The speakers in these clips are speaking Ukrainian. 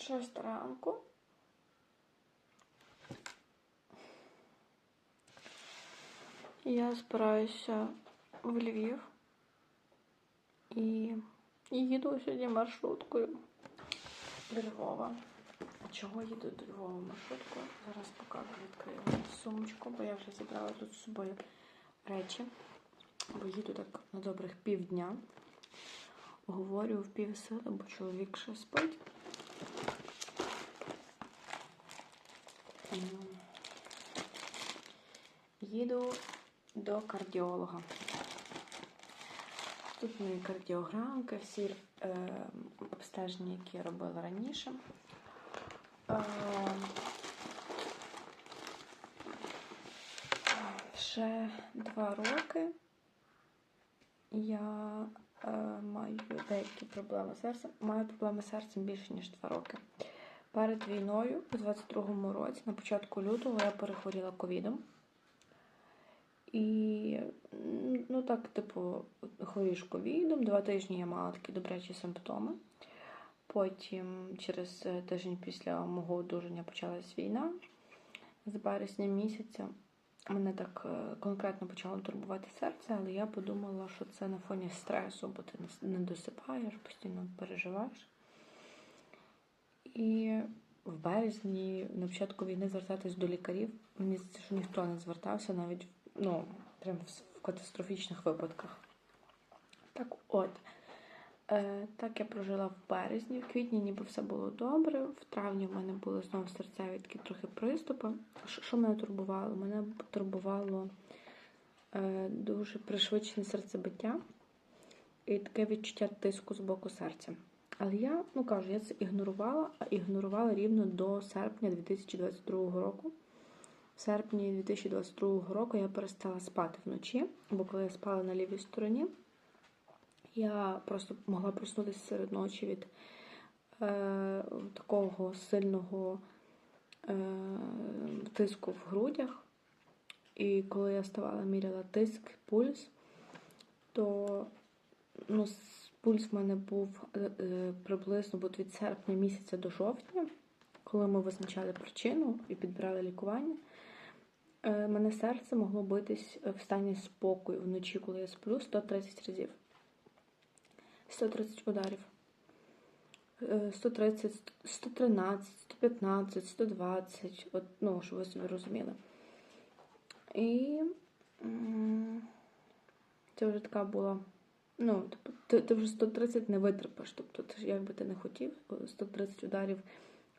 Шоста ранку. Я збираюся в Львів і їду сьогодні маршруткою до Львова. Чого їду до Львова маршруткою? Зараз покажу, відкрию сумочку, бо я вже зібрала тут з собою речі. Бо їду так на добрих півдня. Говорю в півсили, бо чоловік ще спить. Їду до кардіолога. Тут мої кардіограмки, всі е, обстеження, які я робила раніше. Е, ще два роки я маю деякі проблеми з серцем. Маю проблеми з серцем більше, ніж два роки. Перед війною, у 22-му році, на початку лютого, я перехворіла ковідом. І ну так, типу, хворіш ковідом. Два тижні я мала такі добрячі симптоми. Потім, через е, тиждень після мого одужання почалась війна. З березня місяця мене так е, конкретно почало турбувати серце, але я подумала, що це на фоні стресу, бо ти не- досипаєш, постійно переживаєш. І в березні, на початку війни, звертатись до лікарів. Мені здається, що ніхто не звертався, навіть ну, прям в, катастрофічних випадках. Так от, так я прожила в березні, в квітні ніби все було добре. В травні в мене були знову серцеві такі трохи приступи. Що мене турбувало? Мене турбувало е, дуже пришвидшене серцебиття і таке відчуття тиску з боку серця. Але я, ну кажу, я це ігнорувала, а ігнорувала рівно до серпня 2022 року. В серпні 2022 року я перестала спати вночі, бо коли я спала на лівій стороні, я просто могла проснутися серед ночі від е, такого сильного е, тиску в грудях. І коли я ставала, міряла тиск, пульс, то ну, пульс в мене був е, е, приблизно от від серпня місяця до жовтня, коли ми визначали причину і підбирали лікування. Е, Мене серце могло битись в стані спокою вночі, коли я сплю, 130 разів. 130 ударів. Е, 130, 113, 115, 120, от, ну, щоб ви собі розуміли. І це вже така була. Ну, тобто, ти, ти вже 130 не витерпиш. Тобто, як би ти не хотів, 130 ударів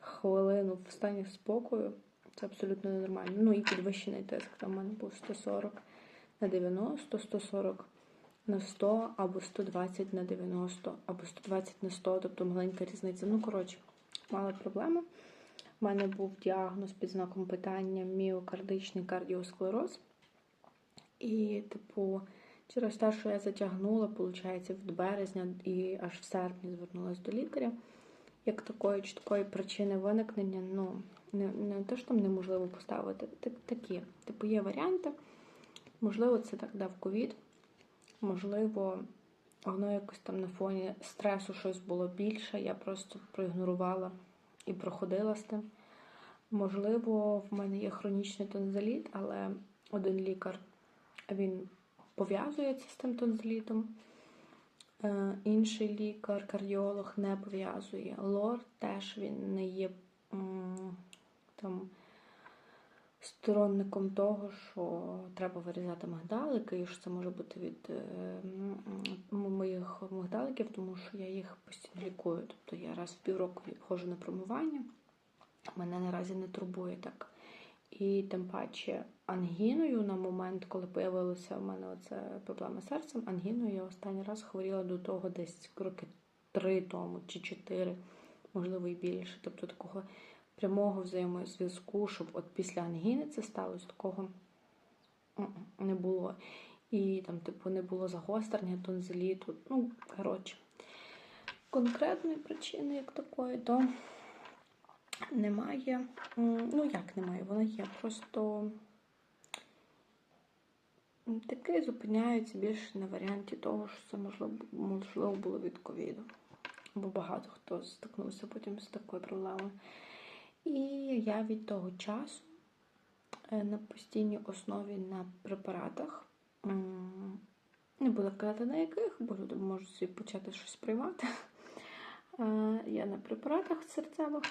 хвилину в стані спокою це абсолютно ненормально. Ну і підвищений тиск. Там у мене був 140 на 90, 140 на 100, або 120 на 90, або 120 на 100, тобто маленька різниця. Ну, коротше, мала проблеми. У мене був діагноз під знаком питання міокардичний кардіосклероз. І, типу, через те, що я затягнула, виходить, в березня і аж в серпні звернулася до лікаря. Як такої чіткої причини виникнення, ну, не, не те, що там неможливо поставити, так, такі. Типу, є варіанти. Можливо, це так дав ковід. Можливо, воно якось там на фоні стресу щось було більше. Я просто проігнорувала і проходила з тим. Можливо, в мене є хронічний тонзиліт, але один лікар він пов'язується з тим тонзилітом. Е, Інший лікар, кардіолог не пов'язує. Лор теж він не є там сторонником того, що треба вирізати мигдалики, і що це може бути від е, моїх мигдаликів, тому що я їх постійно лікую. Тобто я раз в півроку ходжу на промивання. Мене наразі не турбує так. І тим паче ангіною на момент, коли появилася в мене оця проблема з серцем, ангіною я останній раз хворіла до того десь роки три тому чи чотири, можливо, і більше. Тобто такого прямого взаємозв'язку, щоб от після ангіни це сталося, такого не було. І там, типу, не було загострення тонзиліту. Ну, коротше, конкретної причини, як такої, то немає. Ну, як немає? Вона є. Просто таки зупиняються більше на варіанті того, що це можливо, можливо було від ковіду. бо багато хто стикнувся потім з такою проблемою. І я від того часу е, на постійній основі на препаратах. Не буду казати на яких, бо люди можуть собі почати щось приймати. Е, Я на препаратах серцевих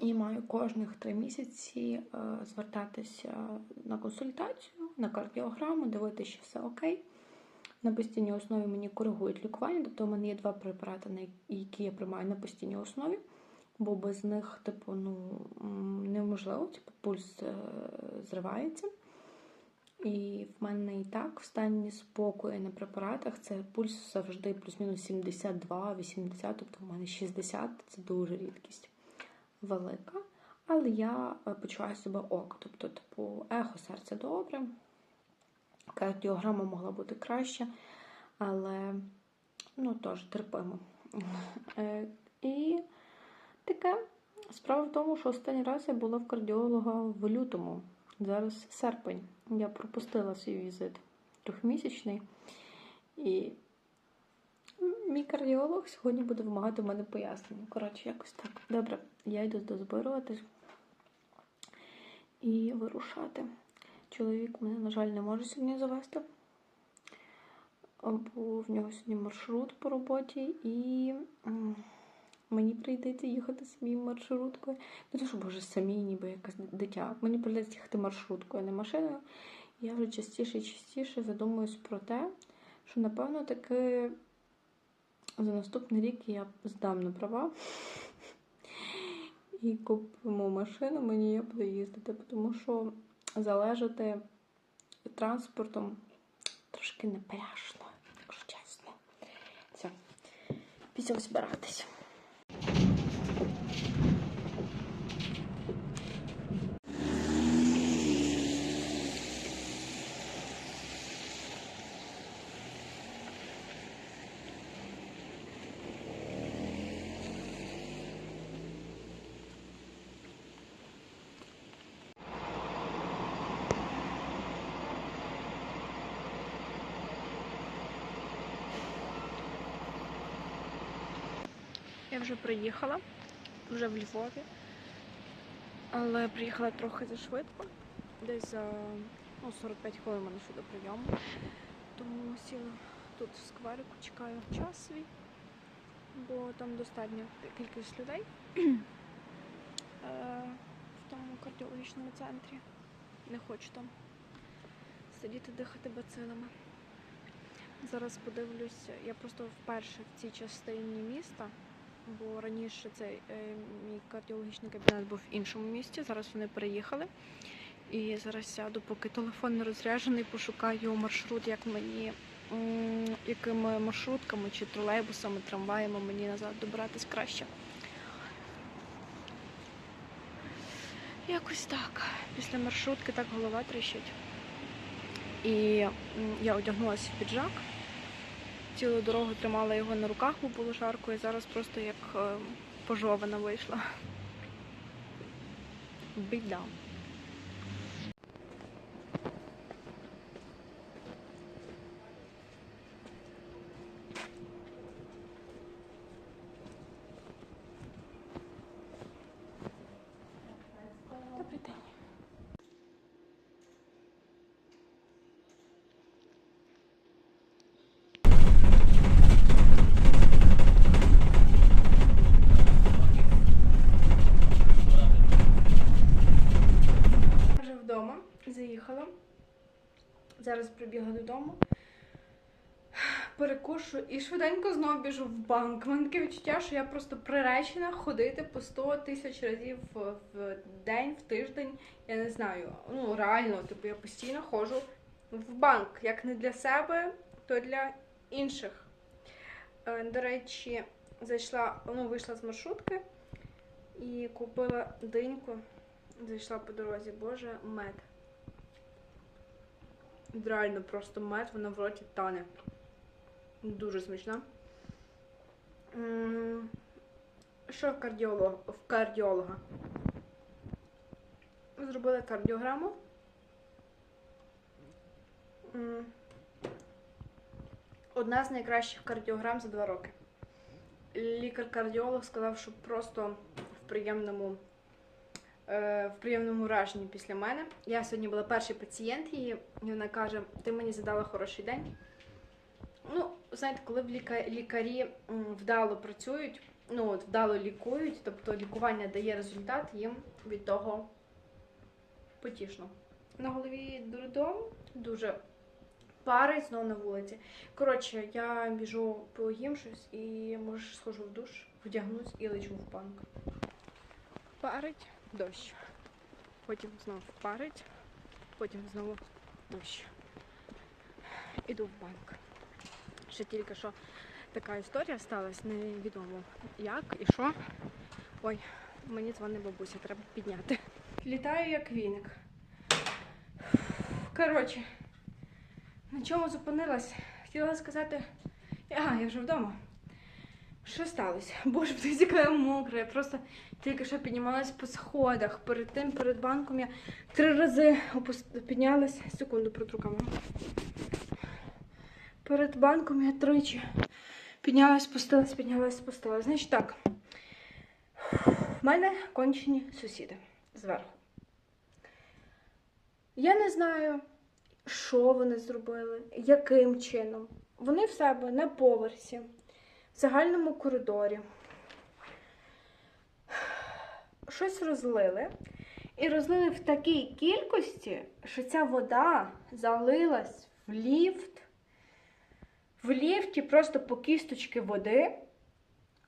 і маю кожних три місяці е, звертатися на консультацію, на кардіограму, дивитися, що все окей. На постійній основі мені коригують лікування, тобто у мене є два препарати, які я приймаю на постійній основі, бо без них, типу, ну, неможливо, типу, пульс е, зривається. І в мене і так в стані спокою на препаратах це пульс завжди плюс-мінус 72-80, тобто в мене 60 це дуже рідкість велика. Але я е, почуваю себе ок. Тобто, типу, ехо серця добре, кардіограма могла бути краще, але ну теж терпимо. Е, І таке. Справа в тому, що останній раз я була в кардіолога в лютому. Зараз серпень. Я пропустила свій візит трьохмісячний. І мій кардіолог сьогодні буде вимагати в мене пояснення. Коротше, якось так. Добре, я йду дозбируватись і вирушати. Чоловік мене, на жаль, не може сьогодні завести. Бо в нього сьогодні маршрут по роботі, і м, мені прийдеться їхати самій маршруткою. Не то, що боже, самій, ніби якась дитя. Мені прийдеться їхати маршруткою, а не машиною. Я вже частіше і частіше задумуюсь про те, що напевно таки за наступний рік я здам на права і купимо машину, мені я буду їздити, тому що залежати транспортом трошки непряжно, якщо чесно. Все, після збиратися. Я вже приїхала, вже в Львові, але приїхала трохи зашвидко, десь за ну, 45 хвилин мене ще до прийому. Тому сіла тут в скверику, чекаю час свій, бо там достатня кількість людей е, в тому кардіологічному центрі. Не хочу там сидіти, дихати бацилами. Зараз подивлюся, я просто вперше в цій частині міста, бо раніше цей е, мій кардіологічний кабінет був в іншому місті. Зараз вони переїхали. І зараз сяду, поки телефон не розряджений, пошукаю маршрут, як мені, якими маршрутками чи тролейбусами, трамваями мені назад добратись краще. Якось так. Після маршрутки так голова тріщить. І я одягнулася в піджак. Цілу дорогу тримала його на руках, бо було жарко, і зараз просто як е, пожована вийшла. Біда. Добрий день. Вже вдома, заїхала. Зараз прибігла додому. Перекушу і швиденько знову біжу в банк. У мене таке відчуття, що я просто приречена ходити по 100 тисяч разів в, день, в тиждень. Я не знаю. Ну, реально, типу, я постійно ходжу в банк. Як не для себе, то для інших. Е, До речі, зайшла, ну, вийшла з маршрутки і купила диньку. Зайшла по дорозі, боже, мед. Реально просто мед, вона в роті тане. Дуже смачна. Що в кардіолога? В кардіолога? Зробили кардіограму. Одна з найкращих кардіограм за два роки. лікар-кардіолог сказав, що просто в приємному, в приємному враженні після мене. Я сьогодні була перший пацієнт її, і вона каже: ти мені задала хороший день. Ну, знаєте, коли лікарі вдало працюють, ну от вдало лікують, тобто лікування дає результат, їм від того потішно. На голові дурдом дуже парить знову на вулиці. Коротше, я біжу поїм щось і може схожу в душ, вдягнусь і лечу в банк. Парить дощ. Потім знову парить, потім знову дощ. Іду в банк. Ще тільки що така історія сталася, невідомо як і що. Ой, мені дзвонить бабуся, треба підняти. Літаю як віник. Коротше, на чому зупинилась? Хотіла сказати. Ага, я вже вдома. Що сталося? Боже, подивіться, яка я мокра. Я просто тільки що піднімалась по сходах. Перед тим, перед банком я три рази піднялась. Секунду, протру камеру. Перед банком я тричі піднялась, спустилась, піднялась, спустилась. Значить так. В мене кончені сусіди зверху. Я не знаю, що вони зробили, яким чином. Вони в себе на поверсі, в загальному коридорі. Щось розлили. І розлили в такій кількості, що ця вода залилась в ліфт. В ліфті просто по кісточки води.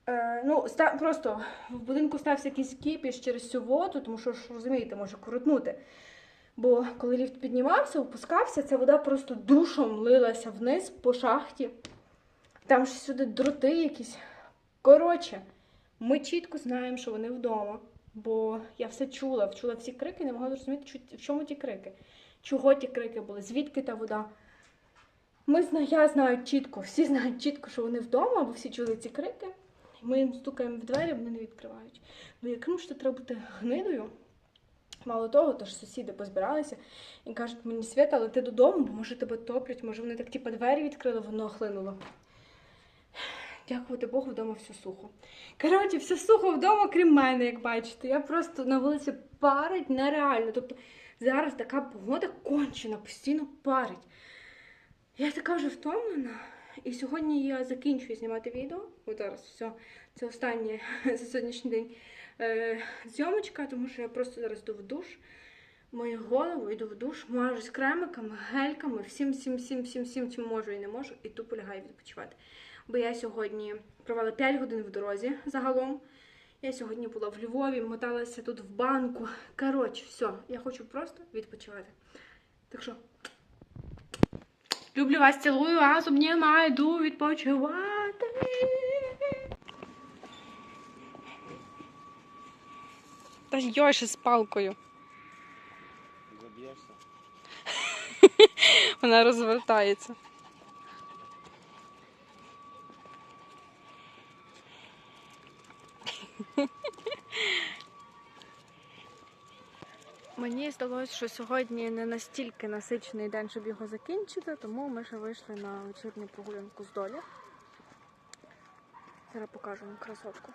Е, ну, ста, просто в будинку стався якийсь кіпіш через цю воду, тому що ж розумієте, може крутнути. Бо коли ліфт піднімався, опускався, ця вода просто душом лилася вниз по шахті. Там ж сюди дроти якісь. Коротше, ми чітко знаємо, що вони вдома. Бо я все чула, чула всі крики, не могла зрозуміти, в чому ті крики. Чого ті крики були, звідки та вода. Ми зна, я знаю чітко, всі знають чітко, що вони вдома, бо всі чули ці крики. Ми їм стукаємо в двері, вони не відкривають. Ну яким ж то треба бути гнидою? Мало того, то ж сусіди позбиралися і кажуть мені Свята, але ти додому, бо може тебе топлять, може вони так типу, двері відкрили, воно охлинуло. Дякувати Богу, вдома все сухо. Коротше, все сухо вдома, крім мене, як бачите. Я просто на вулиці парить нереально. Тобто зараз така погода кончена, постійно парить. Я така вже втомлена. І сьогодні я закінчую знімати відео. От зараз все. Це останнє за сьогоднішній день е, зйомочка, тому що я просто зараз йду в душ. Мою голову йду в душ, мажусь кремиками, гельками, всім, всім, всім, всім, всім, чим можу і не можу, і тупо лягаю відпочивати. Бо я сьогодні провела 5 годин в дорозі загалом. Я сьогодні була в Львові, моталася тут в банку. Коротше, все, я хочу просто відпочивати. Так що, люблю вас, цілую вас, обнімаю, йду відпочивати. Та йоше з палкою. Заб'єшся? Вона розвертається. Мені здалося, що сьогодні не настільки насичений день, щоб його закінчити, тому ми ще вийшли на вечірню прогулянку з долі. Зараз покажу вам красотку.